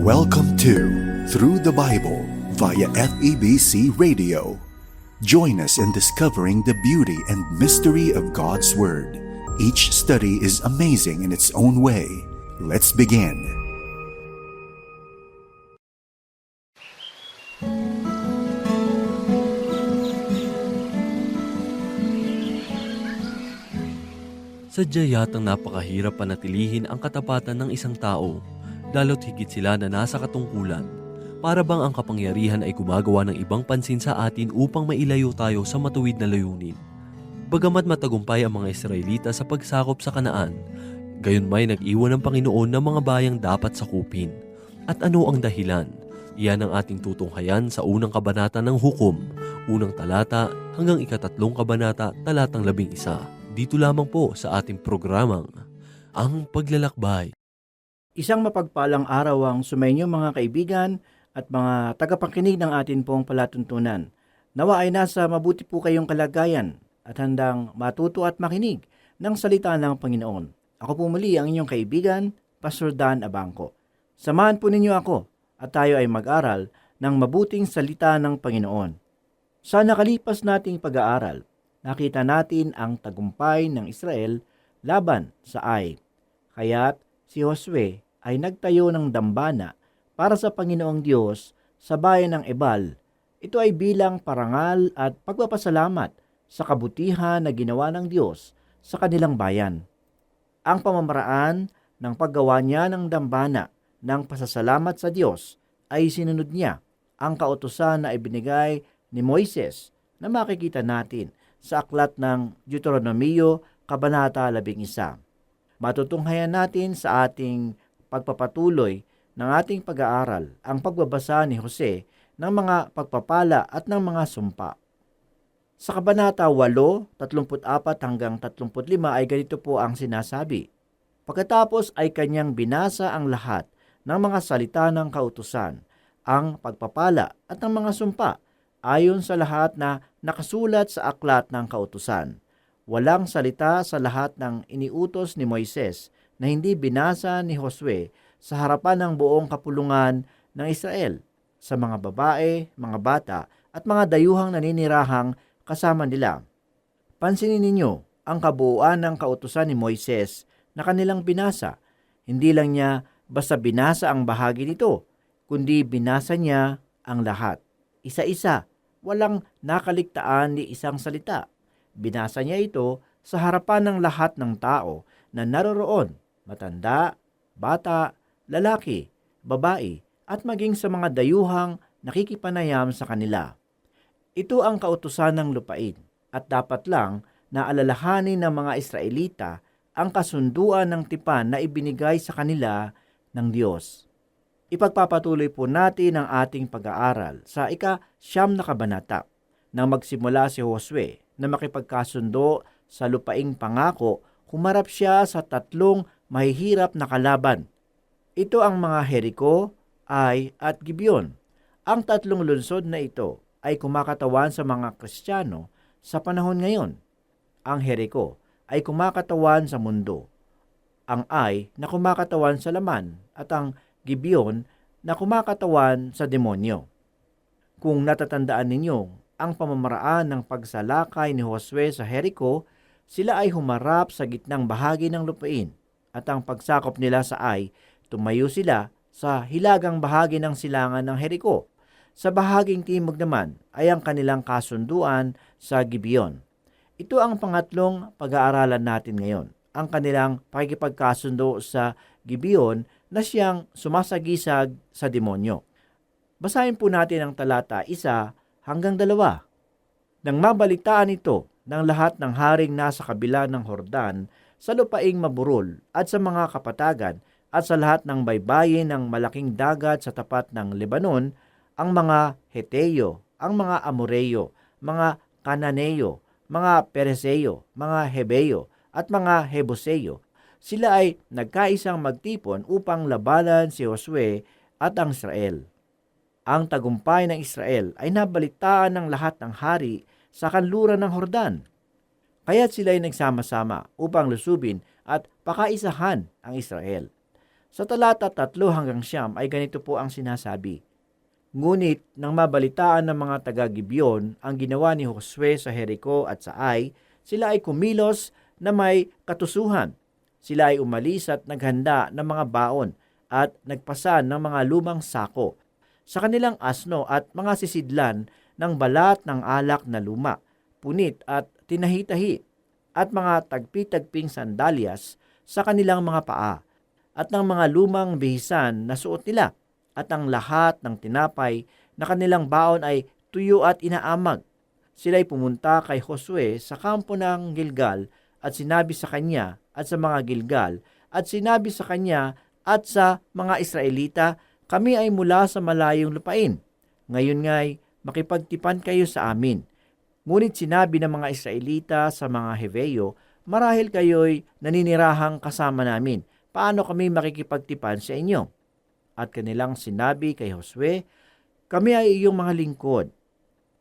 Welcome to Through the Bible via FEBC Radio. Join us in discovering the beauty and mystery of God's Word. Each study is amazing in its own way. Let's begin. Sadya yatang napakahirap panatilihin ang katapatan ng isang tao, lalo't higit sila na nasa katungkulan. Para bang ang kapangyarihan ay gumagawa ng ibang pansin sa atin upang mailayo tayo sa matuwid na layunin. Bagamat matagumpay ang mga Israelita sa pagsakop sa kanaan, gayon may nag-iwan ng Panginoon ng mga bayang dapat sakupin. At ano ang dahilan? Iyan ang ating tutunghayan sa unang kabanata ng hukom, unang talata hanggang ikatatlong kabanata talatang labing isa. Dito lamang po sa ating programang Ang Paglalakbay. Isang mapagpalang araw ang sumainyo mga kaibigan at mga tagapakinig ng atin pong palatuntunan. Nawa ay nasa mabuti po kayong kalagayan at handang matuto at makinig ng salita ng Panginoon. Ako po muli ang inyong kaibigan, Pastor Dan Abangco. Samahan po ninyo ako at tayo ay mag-aral ng mabuting salita ng Panginoon. Sa nakalipas nating pag-aaral, nakita natin ang tagumpay ng Israel laban sa Ai. Kaya't si Josue ay nagtayo ng dambana para sa Panginoong Diyos sa bayan ng Ebal. Ito ay bilang parangal at pagpapasalamat sa kabutihan na ginawa ng Diyos sa kanilang bayan. Ang pamamaraan ng paggawa niya ng dambana ng pasasalamat sa Diyos ay sinunod niya ang kautusan na ibinigay ni Moises na makikita natin sa aklat ng Deuteronomio, Kabanata 11. Matutunghayan natin sa ating pagpapatuloy ng ating pag-aaral ang pagbabasa ni Jose ng mga pagpapala at ng mga sumpa. Sa Kabanata 8, 34 hanggang 35 ay ganito po ang sinasabi. Pagkatapos ay kanyang binasa ang lahat ng mga salita ng kautusan, ang pagpapala at ang mga sumpa ayon sa lahat na nakasulat sa aklat ng kautusan. Walang salita sa lahat ng iniutos ni Moises na hindi binasa ni Josue sa harapan ng buong kapulungan ng Israel, sa mga babae, mga bata, at mga dayuhang naninirahang kasama nila. Pansinin ninyo ang kabuuan ng kautusan ni Moises na kanilang binasa. Hindi lang niya basta binasa ang bahagi nito, kundi binasa niya ang lahat. Isa-isa, walang nakaligtaan ni isang salita. Binasa niya ito sa harapan ng lahat ng tao na naroroon, matanda, bata, lalaki, babae, at maging sa mga dayuhang nakikipanayam sa kanila. Ito ang kautusan ng lupain at dapat lang na alalahanin ng mga Israelita ang kasunduan ng tipan na ibinigay sa kanila ng Diyos. Ipagpapatuloy po natin ang ating pag-aaral sa ika siyam na kabanata nang magsimula si Josue na makipagkasundo sa lupaing pangako, humarap siya sa tatlong mahihirap na kalaban. Ito ang mga Jericho, Ai at Gibeon. Ang tatlong lungsod na ito ay kumakatawan sa mga Kristiyano sa panahon ngayon. Ang Jericho ay kumakatawan sa mundo. Ang Ai na kumakatawan sa laman at ang Gibeon na kumakatawan sa demonyo. Kung natatandaan ninyo ang pamamaraan ng pagsalakay ni Josue sa Jericho, sila ay humarap sa gitnang bahagi ng lupain at ang pagsakop nila sa Ai, tumayo sila sa hilagang bahagi ng silangan ng Jericho. Sa bahaging timog naman ay ang kanilang kasunduan sa Gibeon. Ito ang pangatlong pag-aaralan natin ngayon, ang kanilang pakikipagkasundo sa Gibeon na siyang sumasagisag sa demonyo. Basahin po natin ang talata isa hanggang dalawa. Nang mabalitaan ito ng lahat ng haring nasa kabila ng Hordan, sa lupaing maburol at sa mga kapatagan at sa lahat ng baybayin ng malaking dagat sa tapat ng Lebanon, ang mga Heteo, ang mga Amoreyo, mga Kananeo, mga Pereseo, mga Hebeo, at mga Hebuseo sila ay nagkaisang magtipon upang labanan si Josue at ang Israel. Ang tagumpay ng Israel ay nabalitaan ng lahat ng hari sa kanluran ng Hordan. Kaya't sila ay nagsama-sama upang lusubin at pakaisahan ang Israel. Sa talata 3 hanggang siyam ay ganito po ang sinasabi. Ngunit nang mabalitaan ng mga taga-Gibyon ang ginawa ni Josue sa Jericho at sa Ai, sila ay kumilos na may katusuhan. Sila ay umalis at naghanda ng mga baon at nagpasan ng mga lumang sako sa kanilang asno at mga sisidlan ng balat ng alak na luma, punit at tinahitahi at mga tagpi-tagping sandalyas sa kanilang mga paa at ng mga lumang bihisan na suot nila at ang lahat ng tinapay na kanilang baon ay tuyo at inaamag. Sila'y pumunta kay Josue sa kampo ng Gilgal at sinabi sa kanya at sa mga Gilgal at sinabi sa kanya at sa mga Israelita, kami ay mula sa malayong lupain. Ngayon nga'y makipagtipan kayo sa amin. Ngunit sinabi ng mga Israelita sa mga Heveyo, marahil kayo'y naninirahang kasama namin. Paano kami makikipagtipan sa inyo? At kanilang sinabi kay Josue, kami ay iyong mga lingkod.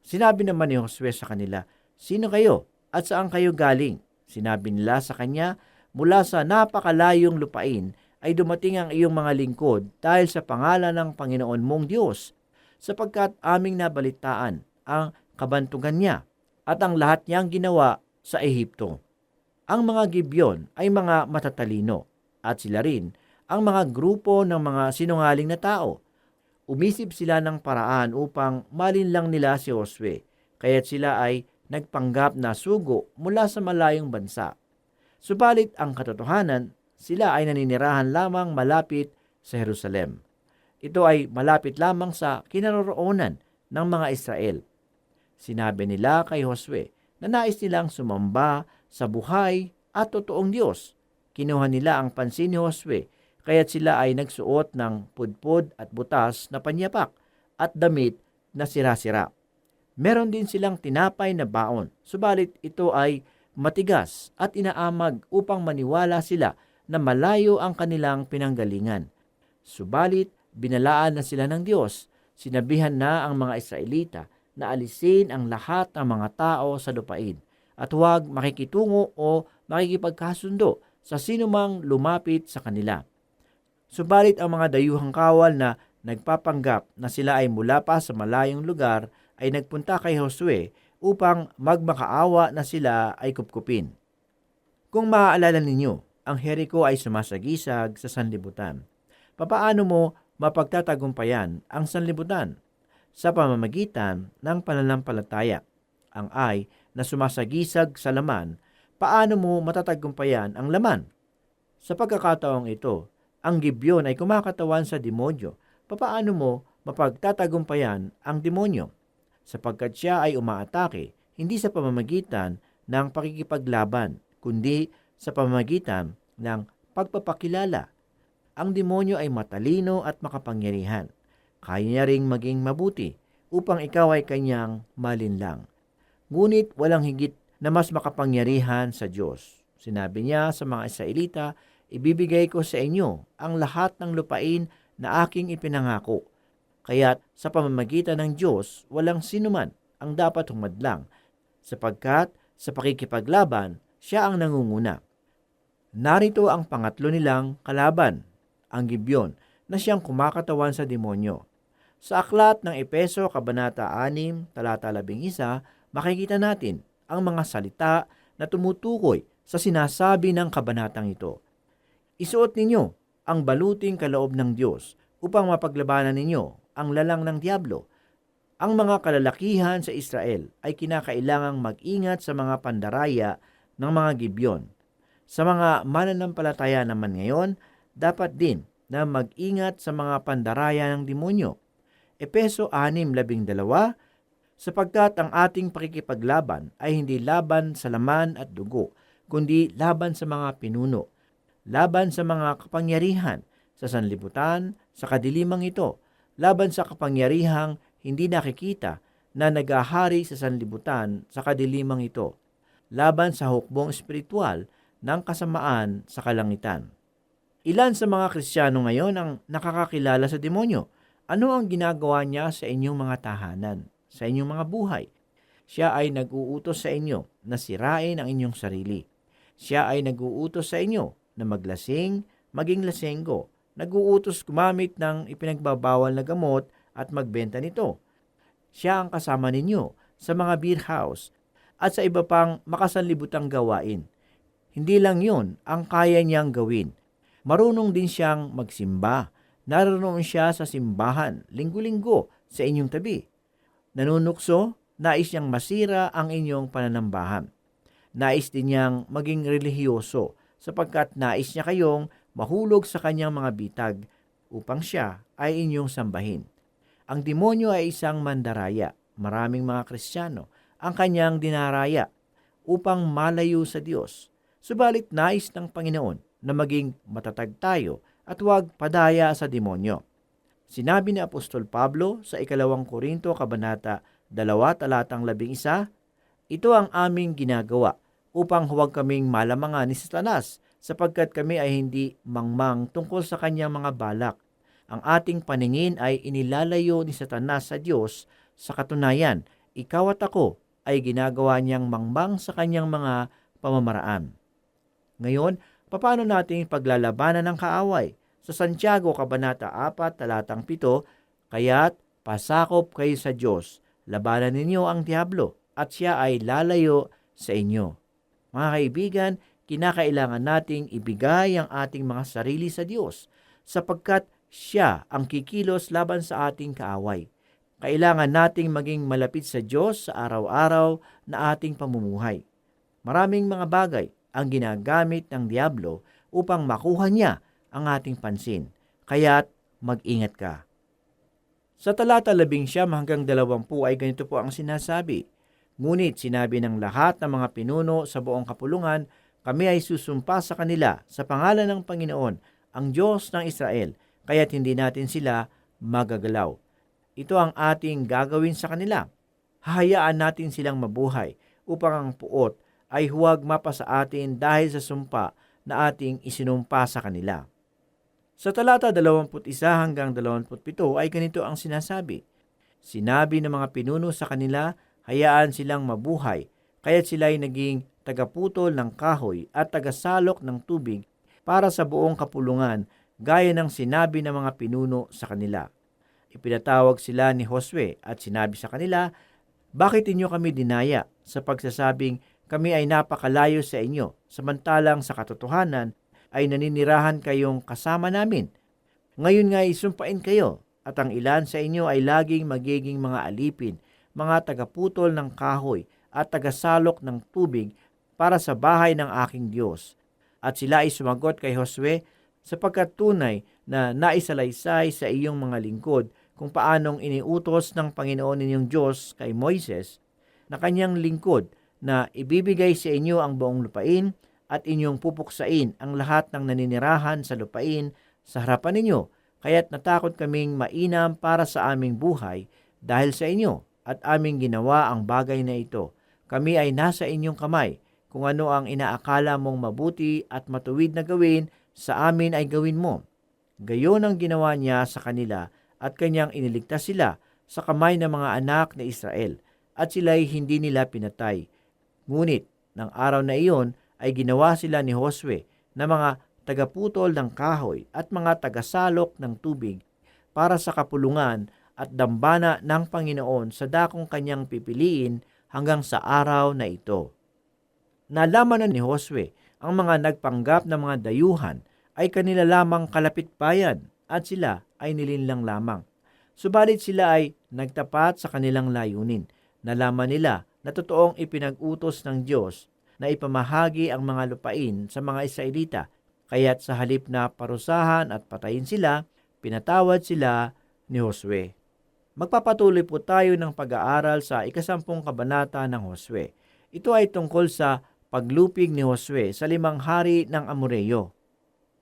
Sinabi naman ni Josue sa kanila, Sino kayo at saan kayo galing? Sinabi nila sa kanya, mula sa napakalayong lupain ay dumating ang iyong mga lingkod dahil sa pangalan ng Panginoon mong Diyos, sapagkat aming nabalitaan ang kabantugan niya at ang lahat niyang ginawa sa Ehipto. Ang mga Gibyon ay mga matatalino at sila rin ang mga grupo ng mga sinungaling na tao. Umisip sila ng paraan upang malinlang nila si Josue, kaya't sila ay nagpanggap na sugo mula sa malayong bansa. Subalit ang katotohanan, sila ay naninirahan lamang malapit sa Jerusalem. Ito ay malapit lamang sa kinaroroonan ng mga Israel. Sinabi nila kay Josue na nais nilang sumamba sa buhay at totoong Diyos. Kinuha nila ang pansin ni Josue kaya't sila ay nagsuot ng pudpud at butas na panyapak at damit na sira-sira. Meron din silang tinapay na baon, subalit ito ay matigas at inaamag upang maniwala sila na malayo ang kanilang pinanggalingan. Subalit, binalaan na sila ng Diyos. Sinabihan na ang mga Israelita na alisin ang lahat ng mga tao sa lupain at huwag makikitungo o makikipagkasundo sa sinumang lumapit sa kanila. Subalit ang mga dayuhang kawal na nagpapanggap na sila ay mula pa sa malayong lugar ay nagpunta kay Josue upang magmakaawa na sila ay kupkupin. Kung maaalala ninyo, ang Jericho ay sumasagisag sa sanlibutan. Papaano mo mapagtatagumpayan ang sanlibutan? Sa pamamagitan ng pananampalataya. Ang ay na sumasagisag sa laman, paano mo matatagumpayan ang laman? Sa pagkakataong ito, ang Gibyon ay kumakatawan sa demonyo. Papaano mo mapagtatagumpayan ang demonyo? Sapagkat siya ay umaatake hindi sa pamamagitan ng pakikipaglaban, kundi sa pamamagitan ng pagpapakilala. Ang demonyo ay matalino at makapangyarihan. Kaya niya ring maging mabuti upang ikaw ay kanyang malinlang. Ngunit walang higit na mas makapangyarihan sa Diyos. Sinabi niya sa mga Israelita, ibibigay ko sa inyo ang lahat ng lupain na aking ipinangako. Kaya't sa pamamagitan ng Diyos, walang sinuman ang dapat humadlang, sapagkat sa pakikipaglaban, siya ang nangunguna. Narito ang pangatlo nilang kalaban, ang Gibyon, na siyang kumakatawan sa demonyo. Sa aklat ng Epeso, Kabanata 6, Talata 11, makikita natin ang mga salita na tumutukoy sa sinasabi ng kabanatang ito. Isuot ninyo ang baluting kaloob ng Diyos upang mapaglabanan ninyo ang lalang ng Diablo. Ang mga kalalakihan sa Israel ay kinakailangang mag-ingat sa mga pandaraya ng mga Gibyon. Sa mga mananampalataya naman ngayon, dapat din na mag-ingat sa mga pandaraya ng demonyo. Epeso 6.12 sapagkat ang ating pakikipaglaban ay hindi laban sa laman at dugo, kundi laban sa mga pinuno, laban sa mga kapangyarihan, sa sanlibutan, sa kadilimang ito, laban sa kapangyarihang hindi nakikita na nagahari sa sanlibutan sa kadilimang ito, laban sa hukbong espiritual ng kasamaan sa kalangitan. Ilan sa mga Kristiyano ngayon ang nakakakilala sa demonyo? Ano ang ginagawa niya sa inyong mga tahanan, sa inyong mga buhay? Siya ay nag-uutos sa inyo na sirain ang inyong sarili. Siya ay nag-uutos sa inyo na maglasing, maging lasenggo, naguutos gumamit ng ipinagbabawal na gamot at magbenta nito. Siya ang kasama ninyo sa mga beer house at sa iba pang makasanlibutang gawain. Hindi lang yun ang kaya niyang gawin. Marunong din siyang magsimba. Naroon siya sa simbahan linggo-linggo sa inyong tabi. Nanunukso, nais niyang masira ang inyong pananambahan. Nais din niyang maging relihiyoso sapagkat nais niya kayong mahulog sa kanyang mga bitag upang siya ay inyong sambahin. Ang demonyo ay isang mandaraya. Maraming mga Kristiyano ang kanyang dinaraya upang malayo sa Diyos. Subalit nais ng Panginoon na maging matatag tayo at huwag padaya sa demonyo. Sinabi ni Apostol Pablo sa ikalawang Korinto Kabanata 2 talatang 11, Ito ang aming ginagawa upang huwag kaming malamangan ni Satanas sapagkat kami ay hindi mangmang tungkol sa kanyang mga balak. Ang ating paningin ay inilalayo ni Satanas sa Diyos sa katunayan, ikaw at ako ay ginagawa niyang mangmang sa kanyang mga pamamaraan. Ngayon, paano natin paglalabanan ng kaaway? Sa Santiago Kabanata 4, talatang 7, Kaya't pasakop kayo sa Diyos, labanan ninyo ang Diablo, at siya ay lalayo sa inyo. Mga kaibigan, kinakailangan nating ibigay ang ating mga sarili sa Diyos, sapagkat siya ang kikilos laban sa ating kaaway. Kailangan nating maging malapit sa Diyos sa araw-araw na ating pamumuhay. Maraming mga bagay ang ginagamit ng Diablo upang makuha niya ang ating pansin. Kaya't mag-ingat ka. Sa talata labing siyam hanggang dalawampu ay ganito po ang sinasabi. Ngunit sinabi ng lahat ng mga pinuno sa buong kapulungan, kami ay susumpa sa kanila sa pangalan ng Panginoon, ang Diyos ng Israel, kaya't hindi natin sila magagalaw. Ito ang ating gagawin sa kanila. Hahayaan natin silang mabuhay upang ang puot ay huwag mapa atin dahil sa sumpa na ating isinumpa sa kanila. Sa talata 21 hanggang 27 ay ganito ang sinasabi. Sinabi ng mga pinuno sa kanila, hayaan silang mabuhay, kaya't sila ay naging tagaputol ng kahoy at tagasalok ng tubig para sa buong kapulungan gaya ng sinabi ng mga pinuno sa kanila. Ipinatawag sila ni Josue at sinabi sa kanila, Bakit inyo kami dinaya sa pagsasabing kami ay napakalayo sa inyo, samantalang sa katotohanan ay naninirahan kayong kasama namin. Ngayon nga isumpain kayo at ang ilan sa inyo ay laging magiging mga alipin, mga tagaputol ng kahoy at tagasalok ng tubig para sa bahay ng aking Diyos. At sila ay sumagot kay Josue sapagkat tunay na naisalaysay sa iyong mga lingkod kung paanong iniutos ng Panginoon ninyong Diyos kay Moises na kanyang lingkod na ibibigay sa inyo ang buong lupain at inyong pupuksain ang lahat ng naninirahan sa lupain sa harapan ninyo, kaya't natakot kaming mainam para sa aming buhay dahil sa inyo at aming ginawa ang bagay na ito. Kami ay nasa inyong kamay. Kung ano ang inaakala mong mabuti at matuwid na gawin, sa amin ay gawin mo. Gayon ang ginawa niya sa kanila at kanyang iniligtas sila sa kamay ng mga anak na Israel at sila'y hindi nila pinatay. Ngunit, ng araw na iyon, ay ginawa sila ni Josue na mga tagaputol ng kahoy at mga tagasalok ng tubig para sa kapulungan at dambana ng Panginoon sa dakong kanyang pipiliin hanggang sa araw na ito. Nalaman na ni Josue ang mga nagpanggap na mga dayuhan ay kanila lamang kalapit bayan at sila ay nilinlang lamang. Subalit sila ay nagtapat sa kanilang layunin. Nalaman nila na totoong ipinag-utos ng Diyos na ipamahagi ang mga lupain sa mga Israelita, kaya't sa halip na parusahan at patayin sila, pinatawad sila ni Josue. Magpapatuloy po tayo ng pag-aaral sa ikasampung kabanata ng Josue. Ito ay tungkol sa paglupig ni Josue sa limang hari ng Amoreyo.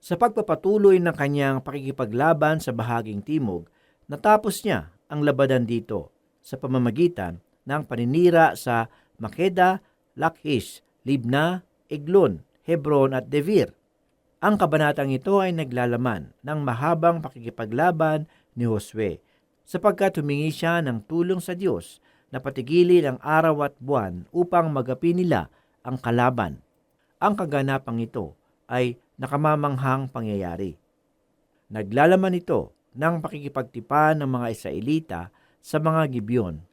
Sa pagpapatuloy ng kanyang pakikipaglaban sa bahaging timog, natapos niya ang labanan dito sa pamamagitan ng paninira sa Makeda, Lachish Libna, Eglon, Hebron at Devir. Ang kabanatang ito ay naglalaman ng mahabang pakikipaglaban ni Josue sapagkat humingi siya ng tulong sa Diyos na patigilin ang araw at buwan upang magapi nila ang kalaban. Ang kaganapang ito ay nakamamanghang pangyayari. Naglalaman ito ng pakikipagtipan ng mga Israelita sa mga Gibeon.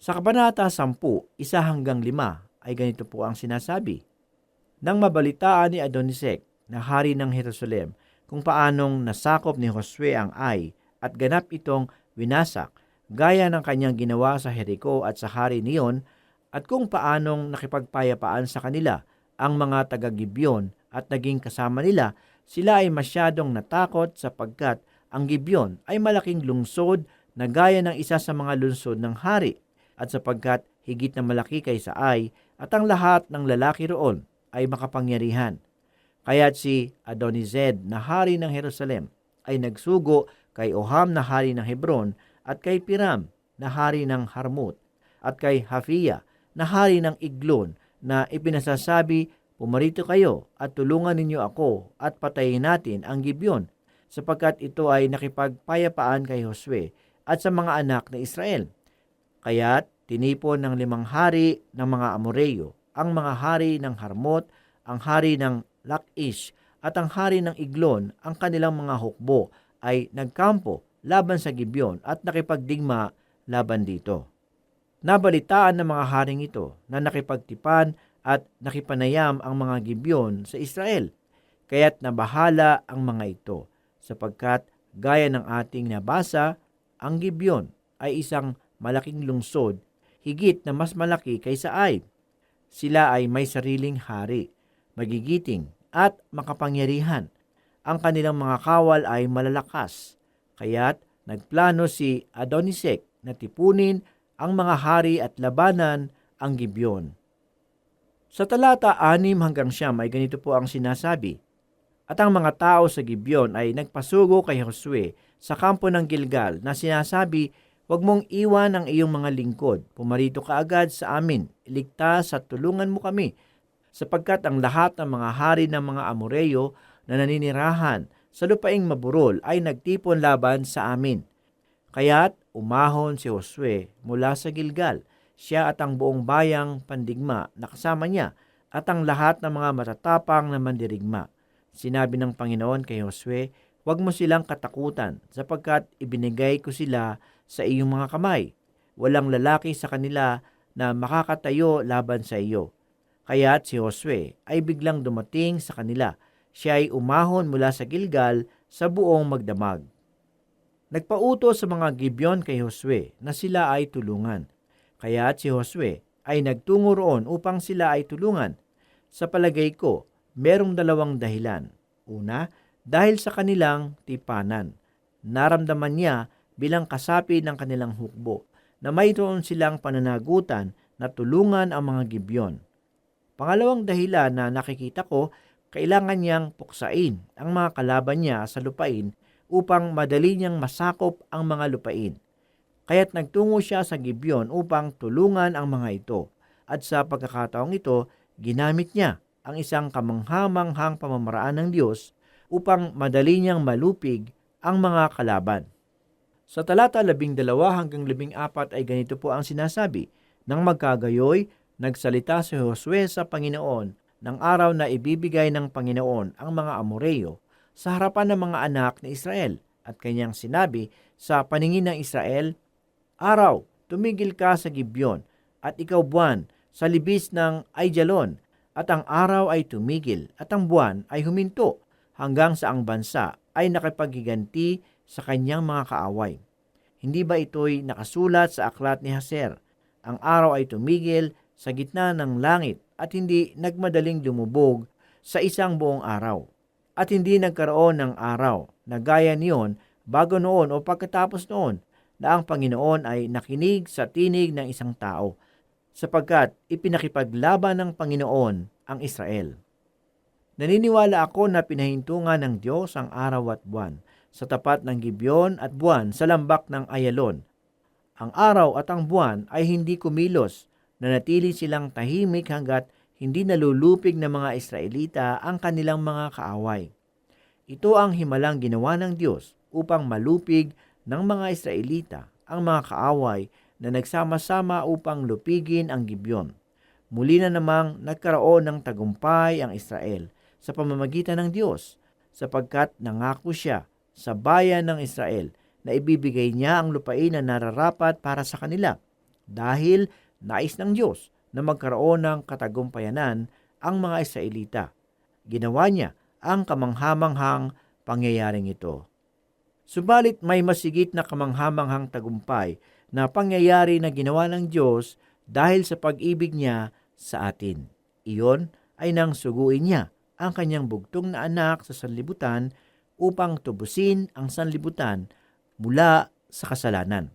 Sa Kabanata 10, isa hanggang lima ay ganito po ang sinasabi. Nang mabalitaan ni Adonisek na hari ng Jerusalem kung paanong nasakop ni Josue ang Ai at ganap itong winasak gaya ng kanyang ginawa sa Jericho at sa hari niyon at kung paanong nakipagpayapaan sa kanila ang mga taga-Gibeon at naging kasama nila, sila ay masyadong natakot sapagkat ang Gibeon ay malaking lungsod na gaya ng isa sa mga lungsod ng hari at sapagkat higit na malaki kaysa Ai at ang lahat ng lalaki roon ay makapangyarihan. Kaya't si Adonized na hari ng Jerusalem ay nagsugo kay Oham na hari ng Hebron at kay Piram na hari ng Harmut at kay Hafia na hari ng Iglon na ipinasasabi, Pumarito kayo at tulungan ninyo ako at patayin natin ang Gibeon sapagkat ito ay nakipagpayapaan kay Josue at sa mga anak na Israel. Kaya't tinipon ng limang hari ng mga Amoreyo, ang mga hari ng Harmot, ang hari ng Lakish at ang hari ng Iglon, ang kanilang mga hukbo ay nagkampo laban sa Gibeon at nakipagdigma laban dito. Nabalitaan ng mga haring ito na nakipagtipan at nakipanayam ang mga Gibeon sa Israel, kaya't nabahala ang mga ito, sapagkat gaya ng ating nabasa, ang Gibeon ay isang malaking lungsod, higit na mas malaki kaysa Ai. Sila ay may sariling hari, magigiting at makapangyarihan. Ang kanilang mga kawal ay malalakas, kaya't nagplano si Adonisek na tipunin ang mga hari at labanan ang Gibeon. Sa talata 6 hanggang siyam ay ganito po ang sinasabi. At ang mga tao sa Gibeon ay nagpasugo kay Josue sa kampo ng Gilgal na sinasabi, Huwag mong iwan ang iyong mga lingkod, pumarito ka agad sa amin, iligtas at tulungan mo kami, sapagkat ang lahat ng mga hari ng mga Amoreyo na naninirahan sa lupaing maburol ay nagtipon laban sa amin. Kaya't umahon si Josue mula sa Gilgal, siya at ang buong bayang pandigma na kasama niya at ang lahat ng mga matatapang na mandirigma. Sinabi ng Panginoon kay Josue, Huwag mo silang katakutan sapagkat ibinigay ko sila sa iyong mga kamay. Walang lalaki sa kanila na makakatayo laban sa iyo. Kaya't si Josue ay biglang dumating sa kanila. Siya ay umahon mula sa Gilgal sa buong magdamag. Nagpauto sa mga Gibeon kay Josue na sila ay tulungan. Kaya si Josue ay nagtungo roon upang sila ay tulungan. Sa palagay ko, merong dalawang dahilan. Una, dahil sa kanilang tipanan. Naramdaman niya bilang kasapi ng kanilang hukbo na mayroon silang pananagutan na tulungan ang mga Gibeon. Pangalawang dahilan na nakikita ko, kailangan niyang puksain ang mga kalaban niya sa lupain upang madali niyang masakop ang mga lupain. Kaya't nagtungo siya sa Gibeon upang tulungan ang mga ito. At sa pagkakataong ito, ginamit niya ang isang kamanghamanghang pamamaraan ng Diyos upang madali niyang malupig ang mga kalaban. Sa talata 12 hanggang 14 ay ganito po ang sinasabi, Nang magkagayoy, nagsalita si Josue sa Panginoon ng araw na ibibigay ng Panginoon ang mga Amoreyo sa harapan ng mga anak ni Israel. At kanyang sinabi sa paningin ng Israel, Araw, tumigil ka sa Gibeon at ikaw buwan sa libis ng Aijalon at ang araw ay tumigil at ang buwan ay huminto hanggang sa ang bansa ay nakipaghiganti sa kanyang mga kaaway. Hindi ba ito'y nakasulat sa aklat ni Haser? Ang araw ay tumigil sa gitna ng langit at hindi nagmadaling lumubog sa isang buong araw. At hindi nagkaroon ng araw na gaya niyon bago noon o pagkatapos noon na ang Panginoon ay nakinig sa tinig ng isang tao sapagkat ipinakipaglaban ng Panginoon ang Israel. Naniniwala ako na pinahintungan ng Diyos ang araw at buwan sa tapat ng Gibeon at buwan sa lambak ng Ayalon. Ang araw at ang buwan ay hindi kumilos na natili silang tahimik hanggat hindi nalulupig ng mga Israelita ang kanilang mga kaaway. Ito ang himalang ginawa ng Diyos upang malupig ng mga Israelita ang mga kaaway na nagsama-sama upang lupigin ang Gibeon. Muli na namang nagkaroon ng tagumpay ang Israel sa pamamagitan ng Diyos sapagkat nangako siya sa bayan ng Israel na ibibigay niya ang lupain na nararapat para sa kanila dahil nais ng Diyos na magkaroon ng katagumpayanan ang mga Israelita. Ginawa niya ang kamanghamanghang pangyayaring ito. Subalit may masigit na kamanghamanghang tagumpay na pangyayari na ginawa ng Diyos dahil sa pag-ibig niya sa atin. Iyon ay nang suguin niya ang kanyang bugtong na anak sa sanlibutan upang tubusin ang sanlibutan mula sa kasalanan.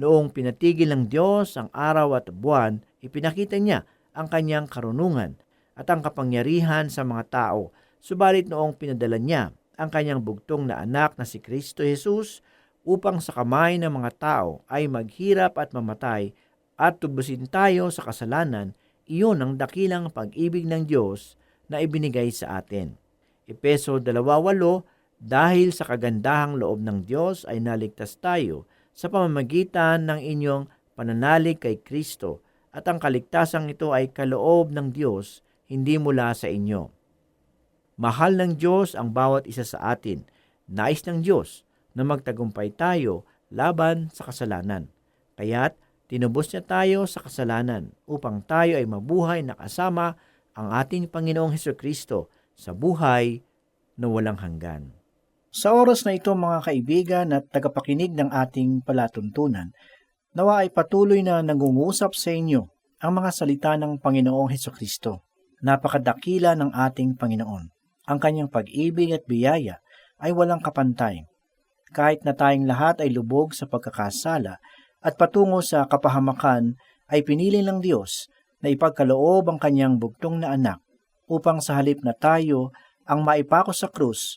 Noong pinatigil ng Diyos ang araw at buwan, ipinakita niya ang kanyang karunungan at ang kapangyarihan sa mga tao. Subalit noong pinadala niya ang kanyang bugtong na anak na si Kristo Jesus upang sa kamay ng mga tao ay maghirap at mamatay at tubusin tayo sa kasalanan, iyon ang dakilang pag-ibig ng Diyos na ibinigay sa atin. Epeso 2.8 Dahil sa kagandahang loob ng Diyos ay naligtas tayo sa pamamagitan ng inyong pananalig kay Kristo at ang kaligtasang ito ay kaloob ng Diyos, hindi mula sa inyo. Mahal ng Diyos ang bawat isa sa atin. Nais ng Diyos na magtagumpay tayo laban sa kasalanan. Kaya't tinubos niya tayo sa kasalanan upang tayo ay mabuhay na kasama ang ating Panginoong Heso Kristo sa buhay na walang hanggan. Sa oras na ito mga kaibigan at tagapakinig ng ating palatuntunan, nawa ay patuloy na nangungusap sa inyo ang mga salita ng Panginoong Heso Kristo. Napakadakila ng ating Panginoon. Ang kanyang pag-ibig at biyaya ay walang kapantay. Kahit na tayong lahat ay lubog sa pagkakasala at patungo sa kapahamakan, ay pinili ng Diyos na ipagkaloob ang kanyang bugtong na anak upang sa halip na tayo ang maipako sa krus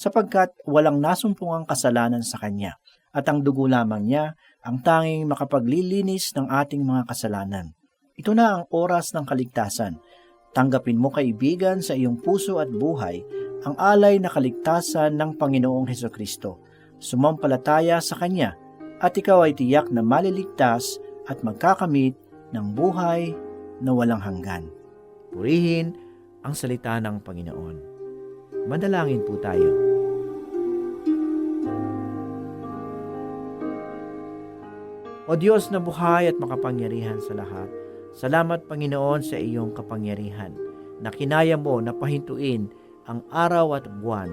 sapagkat walang nasumpungang kasalanan sa Kanya at ang dugo lamang niya ang tanging makapaglilinis ng ating mga kasalanan. Ito na ang oras ng kaligtasan. Tanggapin mo kaibigan sa iyong puso at buhay ang alay na kaligtasan ng Panginoong Heso Kristo. Sumampalataya sa Kanya at ikaw ay tiyak na maliligtas at magkakamit ng buhay na walang hanggan. Purihin ang salita ng Panginoon. Manalangin po tayo. O Diyos na buhay at makapangyarihan sa lahat, salamat Panginoon sa iyong kapangyarihan na kinaya mo na pahintuin ang araw at buwan.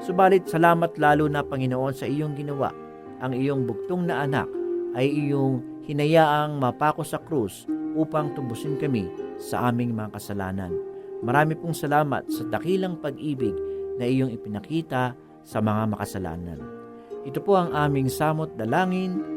Subalit salamat lalo na Panginoon sa iyong ginawa. Ang iyong bugtong na anak ay iyong hinayaang mapako sa krus upang tubusin kami sa aming mga kasalanan. Marami pong salamat sa dakilang pag-ibig na iyong ipinakita sa mga makasalanan. Ito po ang aming samot dalangin